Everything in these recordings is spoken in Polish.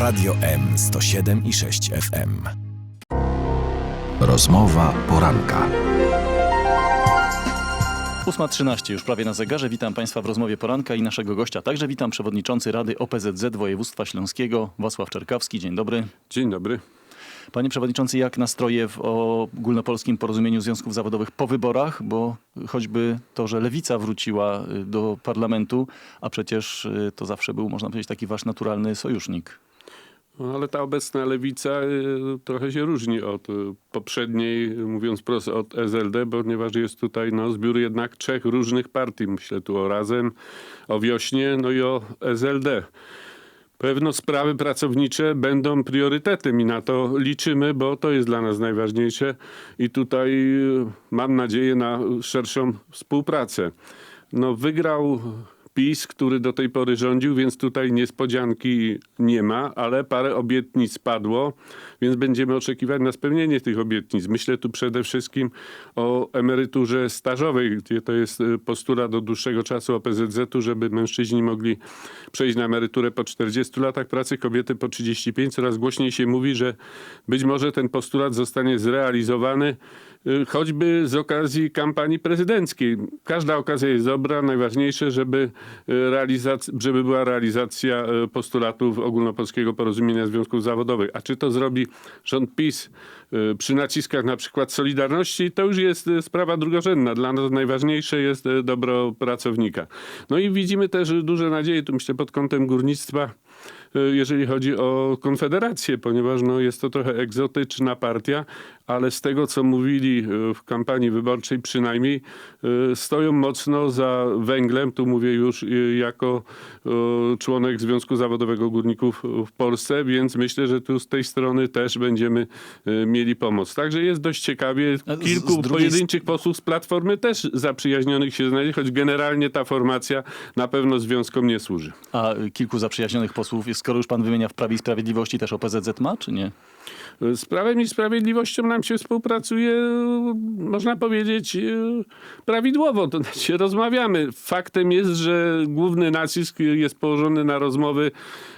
Radio M 107 i 6 FM. Rozmowa poranka. 8.13 już prawie na zegarze. Witam Państwa w rozmowie poranka i naszego gościa także witam przewodniczący Rady OPZZ Województwa Śląskiego Wacław Czerkawski. Dzień dobry. Dzień dobry. Panie przewodniczący, jak nastroje w ogólnopolskim porozumieniu związków zawodowych po wyborach? Bo choćby to, że lewica wróciła y, do parlamentu, a przecież y, to zawsze był, można powiedzieć, taki wasz naturalny sojusznik. No, ale ta obecna lewica y, trochę się różni od y, poprzedniej, mówiąc prost, od SLD, ponieważ jest tutaj no, zbiór jednak trzech różnych partii. Myślę tu o Razem, o Wiośnie, no i o SLD. Pewno sprawy pracownicze będą priorytetem i na to liczymy, bo to jest dla nas najważniejsze i tutaj y, mam nadzieję na szerszą współpracę. No wygrał PiS, który do tej pory rządził, więc tutaj niespodzianki nie ma, ale parę obietnic padło, więc będziemy oczekiwać na spełnienie tych obietnic. Myślę tu przede wszystkim o emeryturze stażowej, gdzie to jest y, postulat od dłuższego czasu OPZZ-u, żeby mężczyźni mogli przejść na emeryturę po 40 latach pracy, kobiety po 35. Coraz głośniej się mówi, że być może ten postulat zostanie zrealizowany y, choćby z okazji kampanii prezydenckiej. Każda okazja jest dobra, najważniejsze, żeby, realizac- żeby była realizacja postulatów ogólnopolskiego porozumienia związków zawodowych. A czy to zrobi rząd PiS y, przy naciskach na przykład Solidarności, to już jest y, sprawa drugorzędna. Dla nas najważniejsze jest y, dobro pracownika. No i widzimy też duże nadzieje, tu myślę pod kątem górnictwa, jeżeli chodzi o Konfederację, ponieważ no, jest to trochę egzotyczna partia, ale z tego, co mówili y, w kampanii wyborczej przynajmniej, y, stoją mocno za węglem. Tu mówię już y, jako y, członek Związku Zawodowego Górników w Polsce, więc myślę, że tu z tej strony też będziemy y, mieli pomoc. Także jest dość ciekawie. Kilku drugiej pojedynczych posłów z Platformy też zaprzyjaźnionych się znajdzie, choć generalnie ta formacja na pewno związkom nie służy. A y, kilku zaprzyjaźnionych posłów, skoro już pan wymienia w Prawie i Sprawiedliwości, też OPZZ ma, czy nie? Z Prawem i Sprawiedliwością nam się współpracuje, można powiedzieć, e, prawidłowo. To znaczy rozmawiamy. Faktem jest, że główny nacisk jest położony na rozmowy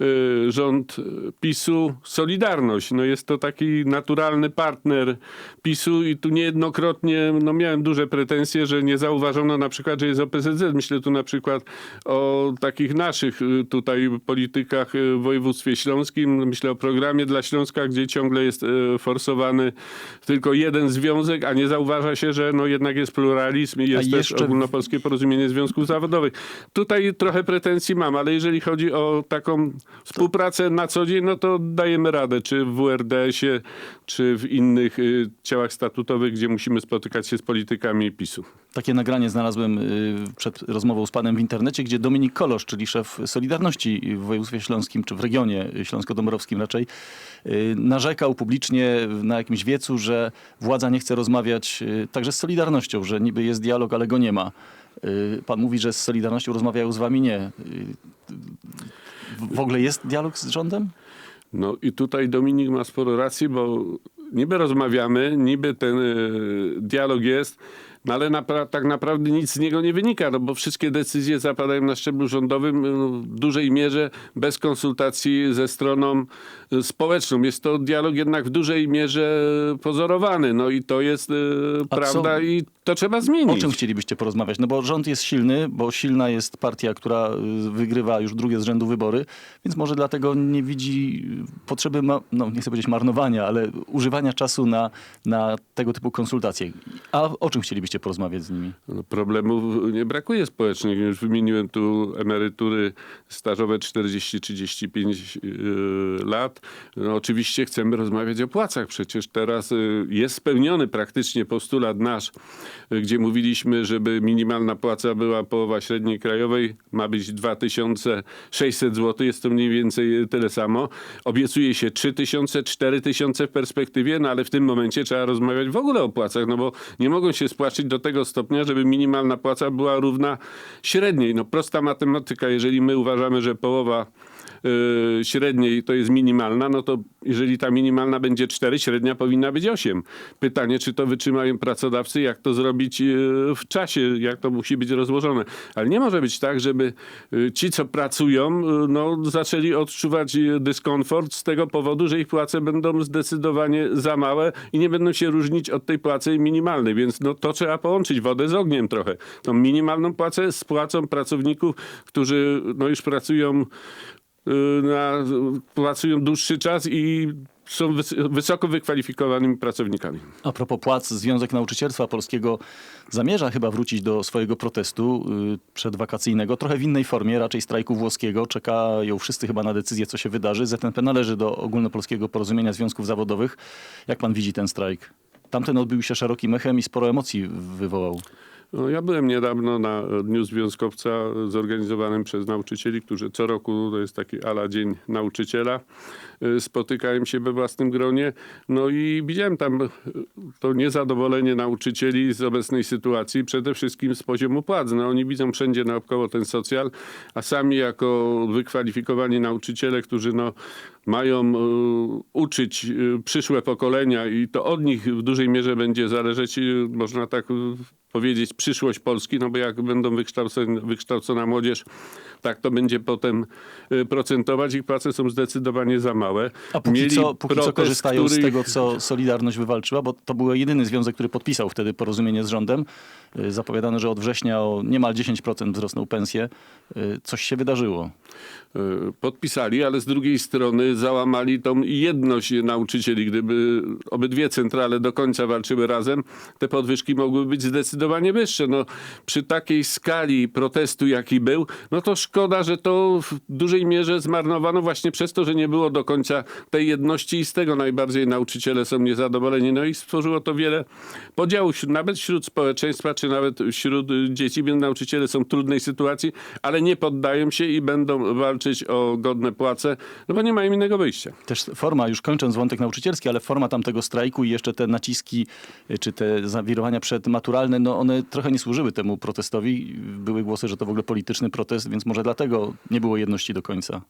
e, rząd PiSu Solidarność. No jest to taki naturalny partner PiSu i tu niejednokrotnie no miałem duże pretensje, że nie zauważono na przykład, że jest OPZZ. Myślę tu na przykład o takich naszych e, tutaj politykach w województwie śląskim. Myślę o programie dla Śląska, gdzie ciągle jest e, forsowany tylko jeden związek, a nie zauważa się, że no jednak jest pluralizm i jest też jeszcze- ogólnopolskie porozumienie związków zawodowych. Tutaj trochę pretensji mam, ale jeżeli chodzi o taką współpracę na co dzień, no to dajemy radę, czy w WRD-sie, czy w innych y, ciałach statutowych, gdzie musimy spotykać się z politykami PiSu. Takie nagranie znalazłem y, przed rozmową z panem w internecie, gdzie Dominik Kolosz, czyli szef Solidarności w województwie śląskim, czy w regionie śląsko-dąbrowskim raczej, y, narzekał publicznie na jakimś wiecu, że władza nie chce rozmawiać y, także z Solidarnością, że niby jest dialog, ale go nie ma. Pan mówi, że z Solidarnością rozmawiają, z wami nie. W- ogóle jest dialog z rządem? No i tutaj Dominik ma sporo racji, bo niby rozmawiamy, niby ten dialog jest, ale napra- tak naprawdę nic z niego nie wynika, no bo wszystkie decyzje zapadają na szczeblu rządowym y, w dużej mierze bez konsultacji ze stroną y, społeczną. Jest to dialog jednak w dużej mierze pozorowany, no i to jest y, prawda i to trzeba O zmienić. czym chcielibyście porozmawiać? No bo rząd jest silny, bo silna jest partia, która y, wygrywa już drugie z rzędu wybory, więc może dlatego nie widzi y, potrzeby, ma, no nie chcę powiedzieć marnowania, ale używania czasu na, na tego typu konsultacje. A o czym chcielibyście porozmawiać z nimi? No, problemów nie brakuje społecznych. Już wymieniłem tu emerytury stażowe 40-35 yy, lat. No, oczywiście chcemy rozmawiać o płacach. Przecież teraz yy, jest spełniony praktycznie postulat nasz, gdzie mówiliśmy, żeby minimalna płaca była połowa średniej krajowej. Ma być 2600 zł. Jest to mniej więcej tyle samo. Obiecuje się 3000, 4000 w perspektywie, no ale w tym momencie trzeba rozmawiać w ogóle o płacach, no bo nie mogą się spłacić do tego stopnia, żeby minimalna płaca była równa średniej. No prosta matematyka, jeżeli my uważamy, że połowa średniej to jest minimalna, no to jeżeli ta minimalna będzie 4, średnia powinna być 8. Pytanie, czy to wytrzymają pracodawcy, jak to zrobić y, w czasie, jak to musi być rozłożone. Ale nie może być tak, żeby y, ci, co pracują, y, no, zaczęli odczuwać y, dyskomfort z tego powodu, że ich płace będą zdecydowanie za małe i nie będą się różnić od tej płacy minimalnej. Więc no, to trzeba połączyć wodę z ogniem trochę. Tą minimalną płacę z płacą pracowników, którzy no, już pracują y, na, pracują dłuższy czas i są wys- wysoko wykwalifikowanymi pracownikami. A propos płac, Związek Nauczycielstwa Polskiego zamierza chyba wrócić do swojego protestu y, przedwakacyjnego, trochę w innej formie, raczej strajku włoskiego. Czekają wszyscy chyba na decyzję, co się wydarzy. ZNP należy do ogólnopolskiego porozumienia związków zawodowych. Jak pan widzi ten strajk? Tamten odbił się szerokim echem i sporo emocji wywołał. No, ja byłem niedawno na Dniu Związkowca zorganizowanym przez nauczycieli, którzy co roku, to jest taki ala Dzień Nauczyciela, y, spotykałem się we własnym gronie. No i widziałem tam y, to niezadowolenie nauczycieli z obecnej sytuacji, przede wszystkim z poziomu płac. No, oni widzą wszędzie naokoło ten socjal, a sami jako wykwalifikowani nauczyciele, którzy no, mają y, uczyć y, przyszłe pokolenia i to od nich w dużej mierze będzie zależeć, y, można tak powiedzieć, przyszłość Polski, no bo jak będą wykształceni, wykształcona młodzież, tak to będzie potem procentować. Ich płace są zdecydowanie za małe. A póki Mieli co, póki co protest, korzystają z który- tego, co Solidarność wywalczyła, bo to był jedyny związek, który podpisał wtedy porozumienie z rządem. Zapowiadano, że od września o niemal 10% wzrosną pensje. Coś się wydarzyło. podpisali, ale z drugiej strony załamali tą jedność nauczycieli. Gdyby obydwie centrale do końca walczyły razem, te podwyżki mogłyby być zdecydowanie wyższe. No, przy takiej skali protestu, jaki był, no to szkoda, że to w dużej mierze zmarnowano właśnie przez to, że nie było do końca tej jedności i z tego najbardziej nauczyciele są niezadowoleni. No i stworzyło to wiele podziałów, nawet wśród społeczeństwa, czy nawet wśród dzieci, więc nauczyciele są w trudnej sytuacji, ale nie poddają się i będą walczyć o godne płace, no bo nie mają innego wyjścia. Też forma, już kończąc wątek nauczycielski, ale forma tamtego strajku i jeszcze te naciski, y, czy te zawirowania przedmaturalne, no one trochę nie służyły temu protestowi. Były głosy, że to w ogóle polityczny protest, więc może dlatego nie było jedności do końca.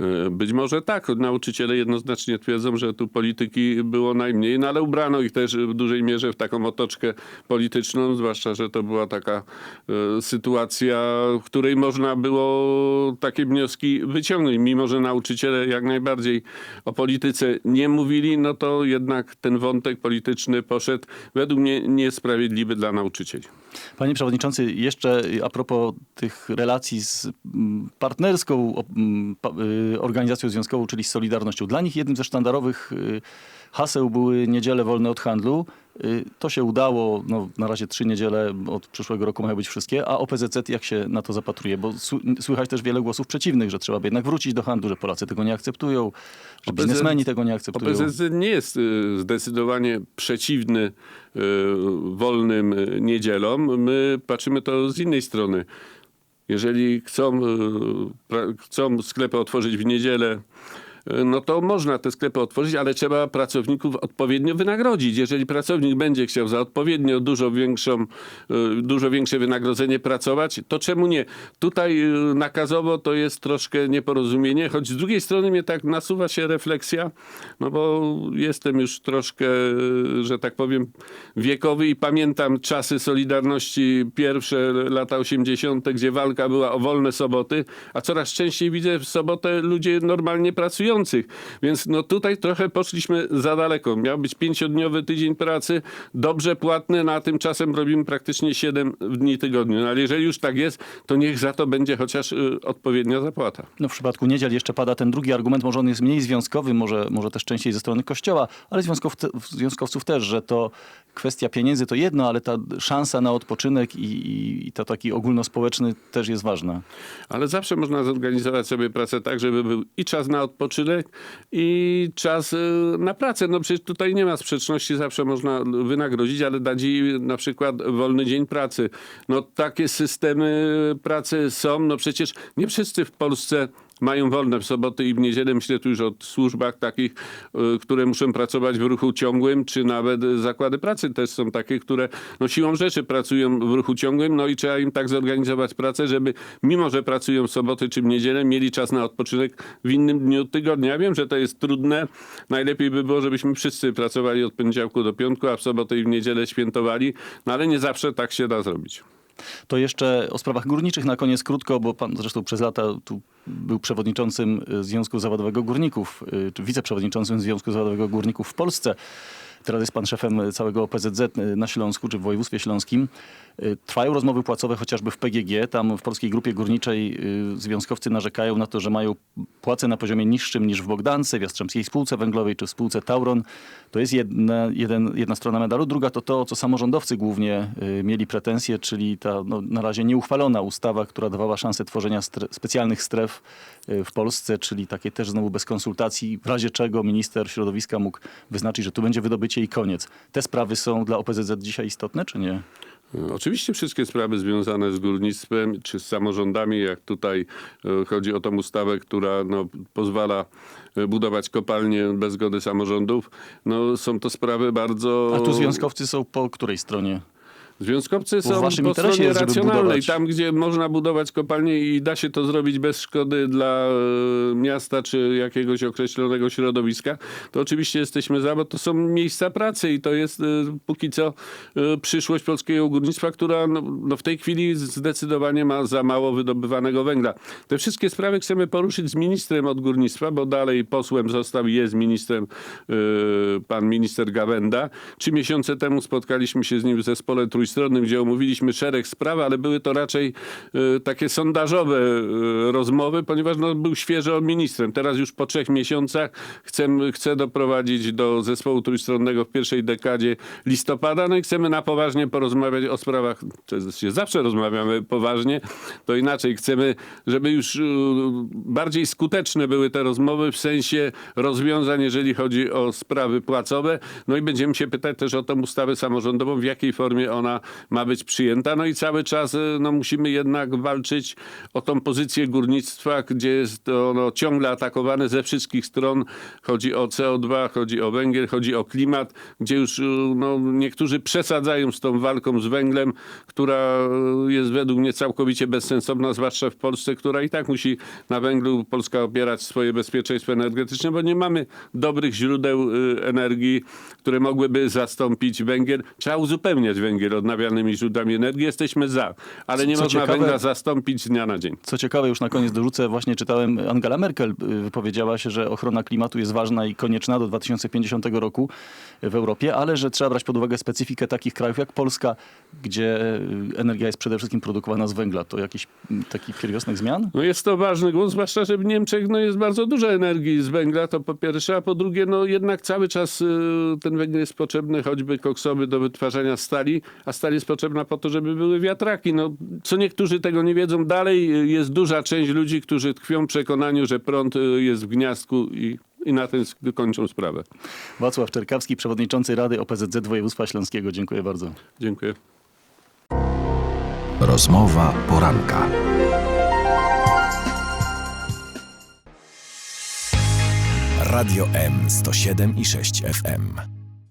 E, Być może tak. Nauczyciele jednoznacznie twierdzą, że tu polityki było najmniej, no ale ubrano ich też w dużej mierze w taką otoczkę polityczną, zwłaszcza, że to była taka e, sytuacja, w której można było takie wnioski wyciągnąć. Mimo, że nauczyciele jak najbardziej o polityce nie mówili, no to jednak ten wątek polityczny poszedł według mnie niesprawiedliwy dla nauczycieli. Panie Przewodniczący, jeszcze a propos tych relacji z partnerską y, organizacją związkową, czyli z Solidarnością. Dla nich jednym ze sztandarowych y, haseł były niedziele wolne od handlu. Y, To się udało, no, na razie trzy niedziele, od przyszłego roku mają być wszystkie, a OPZZ jak się na to zapatruje? Bo sły- słychać też wiele głosów przeciwnych, że trzeba by jednak wrócić do handlu, że Polacy tego nie akceptują, że OPZZ biznesmeni tego nie akceptują. OPZZ nie jest y, zdecydowanie przeciwny y, wolnym niedzielom. My patrzymy to z innej strony. Jeżeli chcą, chcą sklepy otworzyć w niedzielę, no to można te sklepy otworzyć, ale trzeba pracowników odpowiednio wynagrodzić. Jeżeli pracownik będzie chciał za odpowiednio dużo większą, y, dużo większe wynagrodzenie pracować, to czemu nie? Tutaj y, nakazowo to jest troszkę nieporozumienie, choć z drugiej strony mnie tak nasuwa się refleksja, no bo jestem już troszkę, y, że tak powiem, wiekowy i pamiętam czasy Solidarności, pierwsze lata 80., gdzie walka była o wolne soboty, a coraz częściej widzę w sobotę ludzi normalnie pracujących. Więc no tutaj trochę poszliśmy za daleko. Miał być pięciodniowy tydzień pracy, dobrze płatny, no a tymczasem robimy praktycznie 7 dni tygodniu. No ale jeżeli już tak jest, to niech za to będzie chociaż y, odpowiednia zapłata. No w przypadku niedziel jeszcze pada ten drugi argument, może on jest mniej związkowy, może, może też częściej ze strony Kościoła, ale związkowcy, związkowców też, że to kwestia pieniędzy to jedno, ale ta szansa na odpoczynek i, i, i to taki ogólnospołeczny też jest ważna. Ale zawsze można zorganizować sobie pracę tak, żeby był i czas na odpoczynek, i czas y, na pracę. No przecież tutaj nie ma sprzeczności, zawsze można wynagrodzić, ale dać jej na przykład wolny dzień pracy. No takie systemy pracy są, no przecież nie wszyscy w Polsce mają wolne w soboty i w niedzielę. Myślę tu już o służbach takich, y, które muszą pracować w ruchu ciągłym, czy nawet zakłady pracy też są takie, które no, siłą rzeczy pracują w ruchu ciągłym, no i trzeba im tak zorganizować pracę, żeby mimo, że pracują w soboty czy w niedzielę, mieli czas na odpoczynek w innym dniu tygodnia. Ja wiem, że to jest trudne. Najlepiej by było, żebyśmy wszyscy pracowali od poniedziałku do piątku, a w sobotę i w niedzielę świętowali, no ale nie zawsze tak się da zrobić. To jeszcze o sprawach górniczych na koniec krótko, bo pan zresztą przez lata tu był przewodniczącym Związku Zawodowego Górników, y, czy wiceprzewodniczącym Związku Zawodowego Górników w Polsce. Teraz jest pan szefem całego OPZZ na Śląsku, czy w województwie śląskim. Y, Trwają rozmowy płacowe chociażby w PGG. Tam w Polskiej Grupie Górniczej y, związkowcy narzekają na to, że mają płacę na poziomie niższym niż w Bogdance, w Jastrzębskiej Spółce Węglowej czy w spółce Tauron. To jest jedna, jeden, jedna strona medalu. Druga to to, co samorządowcy głównie mieli pretensje, czyli ta no, na razie nieuchwalona ustawa, która dawała szansę tworzenia stre- specjalnych stref w Polsce, czyli takie też znowu bez konsultacji, w razie czego minister środowiska mógł wyznaczyć, że tu będzie wydobycie i koniec. Te sprawy są dla OPZZ dzisiaj istotne, czy nie? Oczywiście wszystkie sprawy związane z górnictwem czy z samorządami, jak tutaj e, chodzi o tą ustawę, która no, pozwala e, budować kopalnie bez zgody samorządów, no, są to sprawy bardzo... A tu związkowcy są po której stronie? Związkowcy są po stronie jest, racjonalnej. Tam, gdzie można budować kopalnie i da się to zrobić bez szkody dla e, miasta czy jakiegoś określonego środowiska, to oczywiście jesteśmy za, bo to są miejsca pracy i to jest e, póki co e, przyszłość polskiego górnictwa, która no, no w tej chwili zdecydowanie ma za mało wydobywanego węgla. Te wszystkie sprawy chcemy poruszyć z ministrem od górnictwa, bo dalej posłem został i jest ministrem pan minister Gawenda. Trzy miesiące temu spotkaliśmy się z nim w zespole trójstronnym, gdzie omówiliśmy szereg spraw, ale były to raczej e, takie sondażowe e, rozmowy, ponieważ no, był świeżo ministrem. Teraz już po trzech miesiącach chcę, chcę doprowadzić do zespołu trójstronnego w pierwszej dekadzie listopada, no i chcemy na poważnie porozmawiać o sprawach, się zawsze rozmawiamy poważnie, to inaczej chcemy, żeby już e, bardziej skuteczne były te rozmowy w sensie rozwiązań, jeżeli chodzi o sprawy płacowe. No i będziemy się pytać też o tą ustawę samorządową, w jakiej formie ona ma być przyjęta. No i cały czas e, no, musimy jednak walczyć o tą pozycję górnictwa, gdzie jest ono ciągle atakowane ze wszystkich stron. Chodzi o CO2, chodzi o węgiel, chodzi o klimat, gdzie już e, no, niektórzy przesadzają z tą walką z węglem, która e, jest według mnie całkowicie bezsensowna, zwłaszcza w Polsce, która i tak musi na węglu Polska opierać swoje bezpieczeństwo energetyczne, bo nie mamy dobrych źródeł y, energii, które mogłyby zastąpić węgiel. Trzeba uzupełniać węgiel odnawialnymi źródłami energii. Jesteśmy za, ale nie Co można ciekawe- węgla zastąpić z dnia na dzień. Co ciekawe, już na koniec dorzucę, właśnie czytałem, Angela Merkel wypowiedziała się, że ochrona klimatu jest ważna i konieczna do 2050 roku w Europie, ale że trzeba brać pod uwagę specyfikę takich krajów jak Polska, gdzie y, energia jest przede wszystkim produkowana z węgla. To jakiś mm, taki pierwiosnek zmian? No jest to ważny głos, zwłaszcza, że w Niemczech no, jest bardzo dużo energii z węgla, to po pierwsze, a po drugie, no jednak cały czas y, ten węgiel jest potrzebny, choćby koksowy do wytwarzania stali, a stal jest potrzebna po to, żeby były wiatraki. No, co niektórzy tego nie wiedzą, dalej y, jest duża część ludzi, którzy tkwią w przekonaniu, że prąd y, jest w gniazdku i, i na tym kończą sprawę. Wacław Czerkawski, przewodniczący Rady OPZZ Województwa Śląskiego. Dziękuję bardzo. Dziękuję. Rozmowa poranka. Radio M 107 i 6 FM.